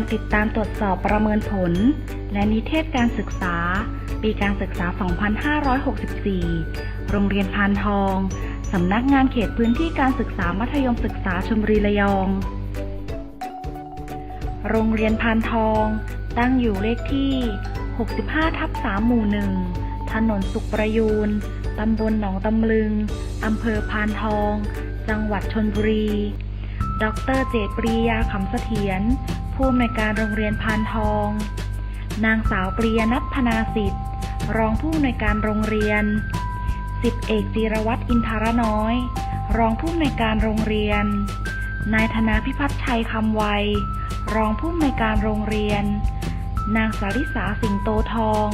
การติดตามตรวจสอบประเมินผล และนิเทศการศึกษา ปีการศึกษา 2564 โรงเรียนพานทอง สำนักงานเขตพื้นที่การศึกษามัธยมศึกษาชลบุรีระยอง โรงเรียนพานทอง ตั้งอยู่เลขที่ 65 ทับ 3 หมู่ 1 ถนนสุขประยูน ตำบลหนองตำลึง อำเภอพานทอง จังหวัดชนบุรี ดรเจตปรียาขำเสถียร ผู้อำนวยการโรงเรียนพานทอง นางสาวปรียนัทพนาสิทธิ์ รองผู้อำนวยการโรงเรียน สิบเอกจิรวัตรอินทรน้อย รองผู้อำนวยการโรงเรียน นายธนาพิพัฒน์ชัยคำไวรองผู้อำนวยการโรงเรียน นางสาริสาสิงโตทอง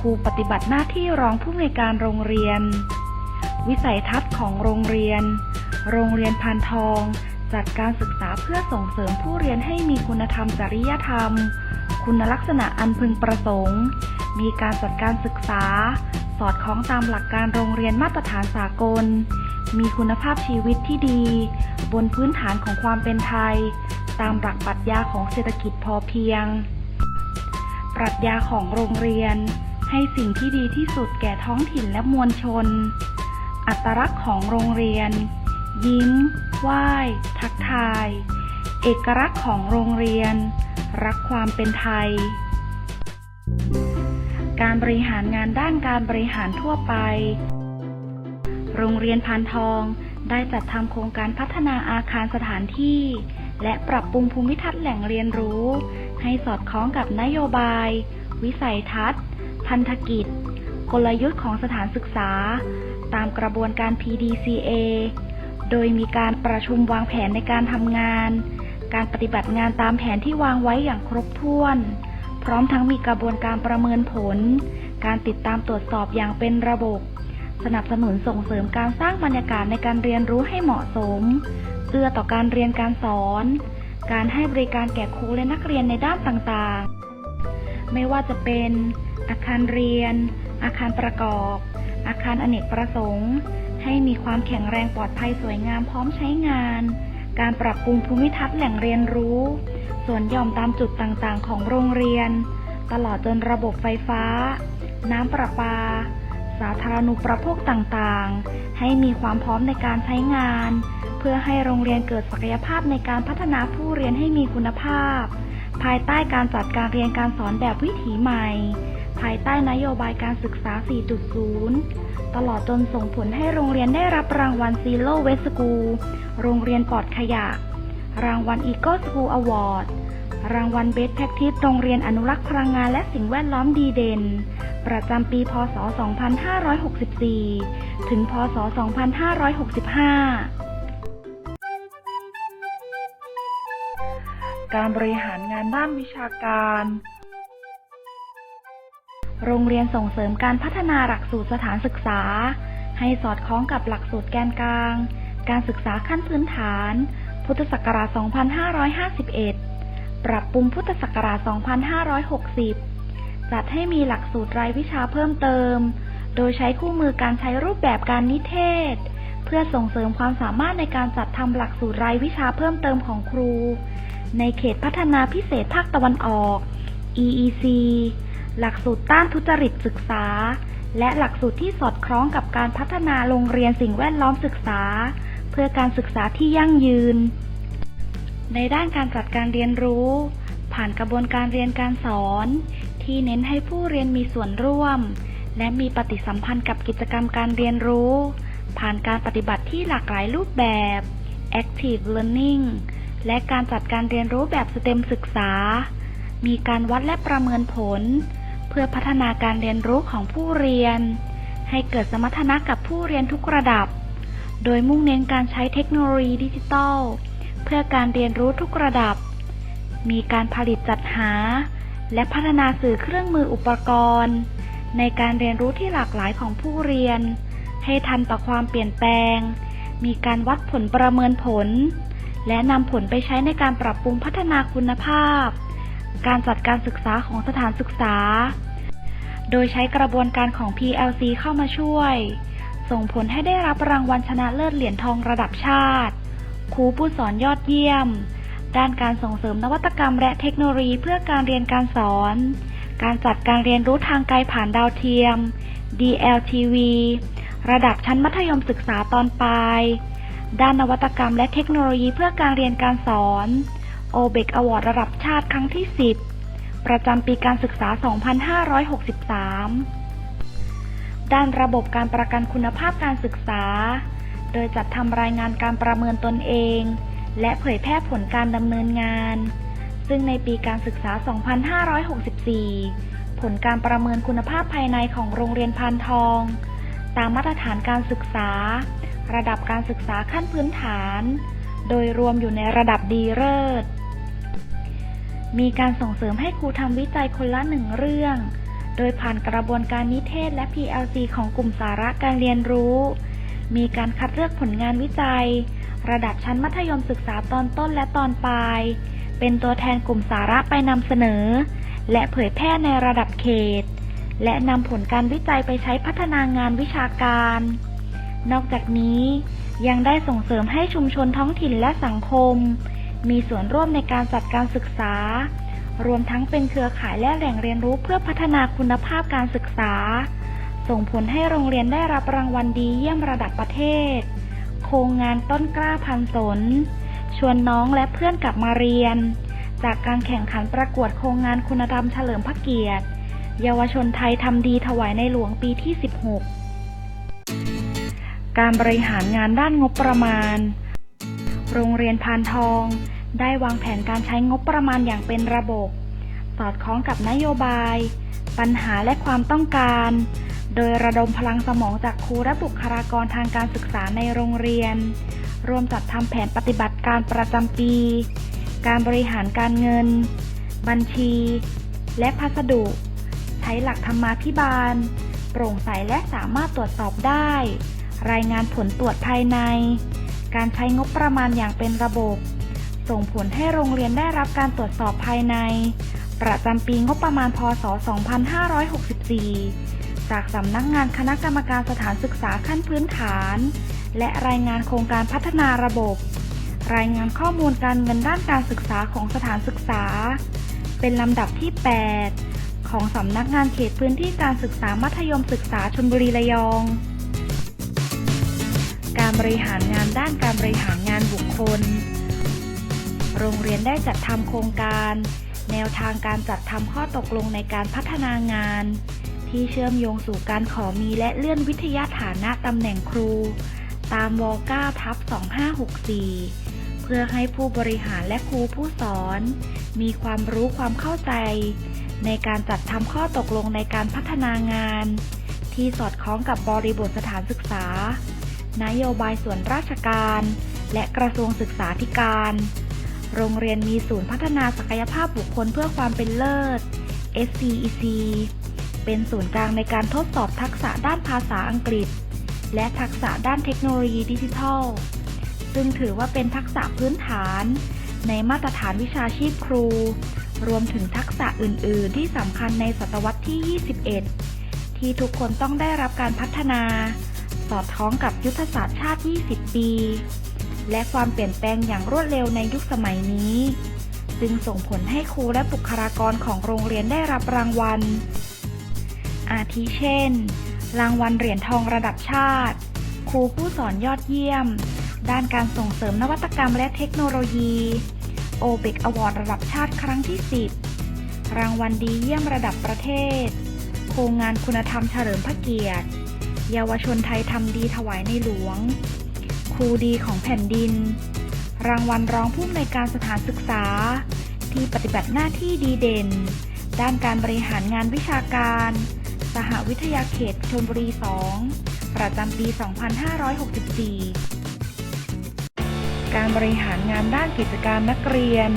ครูปฏิบัติหน้าที่รองผู้อำนวยการโรงเรียน วิสัยทัศน์ของโรงเรียน โรงเรียนพานทอง จัดการศึกษาเพื่อส่งเสริมผู้เรียนให้มีคุณธรรมจริยธรรม คุณลักษณะอันพึงประสงค์ มีการจัดการศึกษา สอดคล้องตามหลักการโรงเรียนมาตรฐานสากล มีคุณภาพชีวิตที่ดี บนพื้นฐานของความเป็นไทย ตามหลักปรัชญาของเศรษฐกิจพอเพียง ปรัชญาของโรงเรียน ให้สิ่งที่ดีที่สุดแก่ท้องถิ่นและมวลชน อัตลักษณ์ของโรงเรียน ยิ้ม ไหว้ ทักทาย เอกลักษณ์ของโรงเรียน รักความเป็นไทย การบริหารงานด้านการบริหารทั่วไป โรงเรียนพานทองได้จัดทำโครงการพัฒนาอาคารสถานที่ และปรับปรุงภูมิทัศน์แหล่งเรียนรู้ ให้สอดคล้องกับนโยบาย วิสัยทัศน์ พันธกิจ กลยุทธ์ของสถานศึกษา ตามกระบวนการ PDCA โดยมีการประชุมวางแผนในการทำงาน การปฏิบัติงานตามแผนที่วางไว้อย่างครบถ้วน พร้อมทั้งมีกระบวนการประเมินผล การติดตามตรวจสอบอย่างเป็นระบบ สนับสนุนส่งเสริมการสร้างบรรยากาศในการเรียนรู้ให้เหมาะสม เอื้อต่อการเรียนการสอน การให้บริการแก่ครูและนักเรียนในด้านต่างๆ ไม่ว่าจะเป็น อาคารเรียน อาคารประกอบ อาคารอเนกประสงค์ ให้มีความแข็งแรงปลอดภัยสวยงามพร้อมใช้งาน การปรับปรุงภูมิทัศน์แหล่งเรียนรู้ส่วนหย่อมตามจุดต่างๆ ของโรงเรียน ตลอดจนระบบไฟฟ้า น้ำประปา สาธารณูปโภคต่างๆ ให้มีความพร้อมในการใช้งาน เพื่อให้โรงเรียนเกิดศักยภาพในการพัฒนาผู้เรียนให้มีคุณภาพ ภายใต้การจัดการเรียนการสอนแบบวิถีใหม่ ภายใต้นโยบายการศึกษา 4.0 ตลอดจนส่งผลให้โรงเรียนได้รับรางวัล Zero Waste School โรงเรียนปลอดขยะ รางวัล Eco School Award รางวัล Best Practice โรงเรียนอนุรักษ์พลังงานและสิ่งแวดล้อมดีเด่น ประจำปี พศ 2564 ถึง พศ 2565การบริหารงานด้านวิชาการ โรงเรียนส่งเสริมการพัฒนาหลักสูตรสถานศึกษา ให้สอดคล้องกับหลักสูตรแกนกลาง การศึกษาขั้นพื้นฐาน พุทธศักราช 2551 ปรับปรุงพุทธศักราช 2560 จัดให้มีหลักสูตรรายวิชาเพิ่มเติม โดยใช้คู่มือการใช้รูปแบบการนิเทศ เพื่อส่งเสริมความสามารถในการจัดทำหลักสูตรรายวิชาเพิ่มเติมของครู ในเขตพัฒนาพิเศษภาคตะวันออก EEC หลักสูตรต้านทุจริตศึกษา และหลักสูตรที่สอดคล้องกับการพัฒนาโรงเรียนสิ่งแวดล้อมศึกษา เพื่อการศึกษาที่ยั่งยืน ในด้านการจัดการเรียนรู้ ผ่านกระบวนการเรียนการสอน ที่เน้นให้ผู้เรียนมีส่วนร่วม และมีปฏิสัมพันธ์กับกิจกรรมการเรียนรู้ ผ่านการปฏิบัติที่หลากหลายรูปแบบ active learning และการจัดการเรียนรู้แบบสเต็มศึกษา มีการวัดและประเมินผล พื่อพัฒนาการเรียนรู้ของผู้เรียน ให้เกิดสมรรถนะกับผู้เรียนทุกระดับ โดยมุ่งเน้นการใช้เทคโนโลยีดิจิทัล เพื่อการเรียนรู้ทุกระดับ มีการผลิตจัดหา และพัฒนาสื่อเครื่องมืออุปกรณ์ ในการเรียนรู้ที่หลากหลายของผู้เรียน ให้ทันต่อความเปลี่ยนแปลง มีการวัดผลประเมินผล และนำผลไปใช้ในการปรับปรุงพัฒนาคุณภาพการจัดการศึกษาของสถานศึกษา โดยใช้กระบวนการของ PLC เข้ามาช่วย ส่งผลให้ได้รับรางวัลชนะเลิศเหรียญทองระดับชาติ ครูผู้สอนยอดเยี่ยม ด้านการส่งเสริมนวัตกรรมและเทคโนโลยีเพื่อการเรียนการสอน การจัดการเรียนรู้ทางไกลผ่านดาวเทียม DLTV ระดับชั้นมัธยมศึกษาตอนปลาย ด้านนวัตกรรมและเทคโนโลยีเพื่อการเรียนการสอน o b e c Award ระดับชาติครั้งที่ 10 ประจำปีการศึกษา 2563 ด้านระบบการประกันคุณภาพการศึกษา โดยจัดทำรายงานการประเมินตนเอง และเผยแพร่ผลการดำเนินงาน ซึ่งในปีการศึกษา 2564 ผลการประเมินคุณภาพภายในของโรงเรียนพานทอง ตามมาตรฐานการศึกษา ระดับการศึกษาขั้นพื้นฐาน โดยรวมอยู่ในระดับดีเลิศ มีการส่งเสริมให้ครูทำวิจัยคนละหนึ่งเรื่อง โดยผ่านกระบวนการนิเทศและ PLC ของกลุ่มสาระการเรียนรู้ มีการคัดเลือกผลงานวิจัย ระดับชั้นมัธยมศึกษาตอนต้นและตอนปลาย เป็นตัวแทนกลุ่มสาระไปนำเสนอ และเผยแพร่ในระดับเขต และนำผลการวิจัยไปใช้พัฒนางานวิชาการ นอกจากนี้ยังได้ส่งเสริมให้ชุมชนท้องถิ่นและสังคม มีส่วนร่วมในการจัดการศึกษา รวมทั้งเป็นเครือข่ายและแหล่งเรียนรู้เพื่อพัฒนาคุณภาพการศึกษา ส่งผลให้โรงเรียนได้รับรางวัลดีเยี่ยมระดับประเทศ โครงงานต้นกล้าพันสน ชวนน้องและเพื่อนกลับมาเรียน จากการแข่งขันประกวดโครงงานคุณธรรมเฉลิมพระเกียรติ เยาวชนไทยทำดีถวายในหลวงปีที่ 16 การบริหารงานด้านงบประมาณ โรงเรียนพานทอง ได้วางแผนการใช้งบประมาณอย่างเป็นระบบ สอดคล้องกับนโยบาย ปัญหาและความต้องการ โดยระดมพลังสมองจากครูและบุคลากรทางการศึกษาในโรงเรียน รวมจัดทำแผนปฏิบัติการประจำปี การบริหารการเงิน บัญชี และพัสดุ ใช้หลักธรรมาภิบาล โปร่งใสและสามารถตรวจสอบได้ รายงานผลตรวจภายใน การใช้งบประมาณอย่างเป็นระบบ ส่งผลให้โรงเรียนได้รับการตรวจสอบภายใน ประจำปีงบประมาณพศ 2564 จากสำนักงานคณะกรรมการสถานศึกษาขั้นพื้นฐาน และรายงานโครงการพัฒนาระบบ รายงานข้อมูลการเงินด้านการศึกษาของสถานศึกษา เป็นลำดับที่ 8 ของสำนักงานเขตพื้นที่การศึกษามัธยมศึกษาชลบุรีระยองการบริหารงานด้านการบริหารงานบุคคล โรงเรียนได้จัดทำโครงการ แนวทางการจัดทำข้อตกลงในการพัฒนางาน ที่เชื่อมโยงสู่การขอมีและเลื่อนวิทยาฐานะตำแหน่งครู ตามว9ทับ2564 เพื่อให้ผู้บริหารและครูผู้สอน มีความรู้ความเข้าใจ ในการจัดทำข้อตกลงในการพัฒนางาน ที่สอดคล้องกับบริบทสถานศึกษา นโยบายส่วนราชการและกระทรวงศึกษาธิการ โรงเรียนมีศูนย์พัฒนาศักยภาพบุคคลเพื่อความเป็นเลิศ SCEC เป็นศูนย์กลางในการทดสอบทักษะด้านภาษาอังกฤษ และทักษะด้านเทคโนโลยีดิจิทัล ซึ่งถือว่าเป็นทักษะพื้นฐาน ในมาตรฐานวิชาชีพครู รวมถึงทักษะอื่น ๆ ที่สำคัญในศตวรรษที่ 21 ที่ทุกคนต้องได้รับการพัฒนา สอดคล้องกับยุทธศาสตร์ชาติ 20 ปี และความเปลี่ยนแปลงอย่างรวดเร็วในยุคสมัยนี้ จึงส่งผลให้ครูและบุคลากรของโรงเรียนได้รับรางวัล อาทิเช่น รางวัลเหรียญทองระดับชาติ ครูผู้สอนยอดเยี่ยม ด้านการส่งเสริมนวัตกรรมและเทคโนโลยี o b e c Award ระดับชาติครั้งที่ 10 รางวัลดีเยี่ยมระดับประเทศ โครงงานคุณธรรมเฉลิมพระเกียรติ เยาวชนไทยทำดีถวายในหลวง ครูดีของแผ่นดิน รางวัลรองผู้อำนวยการสถานศึกษา ที่ปฏิบัติหน้าที่ดีเด่น ด้านการบริหารงานวิชาการ สหวิทยาเขตชลบุรี 2 ประจำปี 2564 การบริหารงานด้านกิจการนักเรียน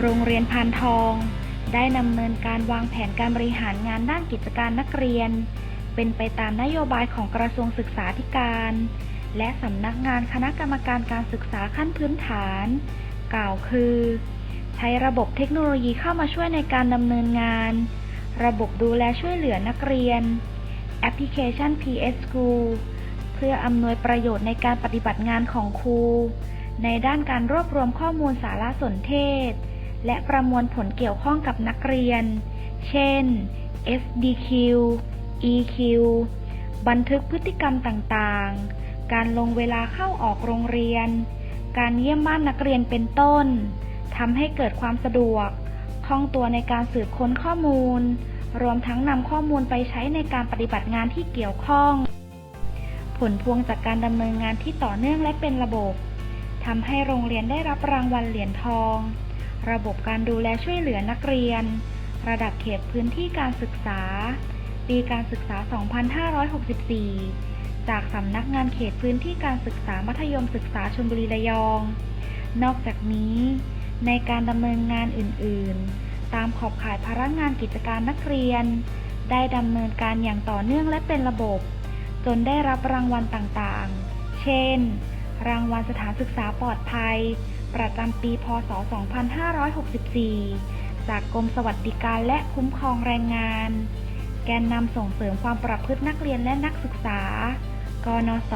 โรงเรียนพานทอง ได้ดำเนินการวางแผนการบริหารงานด้านกิจการนักเรียน เป็นไปตามนโยบายของกระทรวงศึกษาธิการ และสำนักงานคณะกรรมการการศึกษาขั้นพื้นฐาน กล่าวคือ ใช้ระบบเทคโนโลยีเข้ามาช่วยในการดำเนินงาน ระบบดูแลช่วยเหลือนักเรียน แอปพลิเคชัน PS School เพื่ออำนวยประโยชน์ในการปฏิบัติงานของครู ในด้านการรวบรวมข้อมูลสารสนเทศ และประมวลผลเกี่ยวข้องกับนักเรียน เช่น SDQ EQ บันทึกพฤติกรรมต่างๆ การลงเวลาเข้าออกโรงเรียน การเยี่ยมบ้านนักเรียนเป็นต้นทำให้เกิดความสะดวกคล่องตัวในการสืบค้นข้อมูล รวมทั้งนำข้อมูลไปใช้ในการปฏิบัติงานที่เกี่ยวข้อง ผลพวงจากการดำเนินงานที่ต่อเนื่องและเป็นระบบทำให้โรงเรียนได้รับรางวัลเหรียญทอง ระบบการดูแลช่วยเหลือนักเรียน ระดับเขตพื้นที่การศึกษา ปีการศึกษา 2564 จากสำนักงานเขตพื้นที่การศึกษามัธยมศึกษาชลบุรีระยอง นอกจากนี้ ในการดำเนินงานอื่น ๆ ตามขอบข่ายภาระงานกิจการนักเรียน ได้ดำเนินการอย่างต่อเนื่องและเป็นระบบ จนได้รับรางวัลต่างๆ เช่น รางวัลสถานศึกษาปลอดภัย ประจำปี พศ 2564 จากกรมสวัสดิการและคุ้มครองแรงงาน แกนนำส่งเสริมความประพฤตินักเรียนและนักศึกษา กนส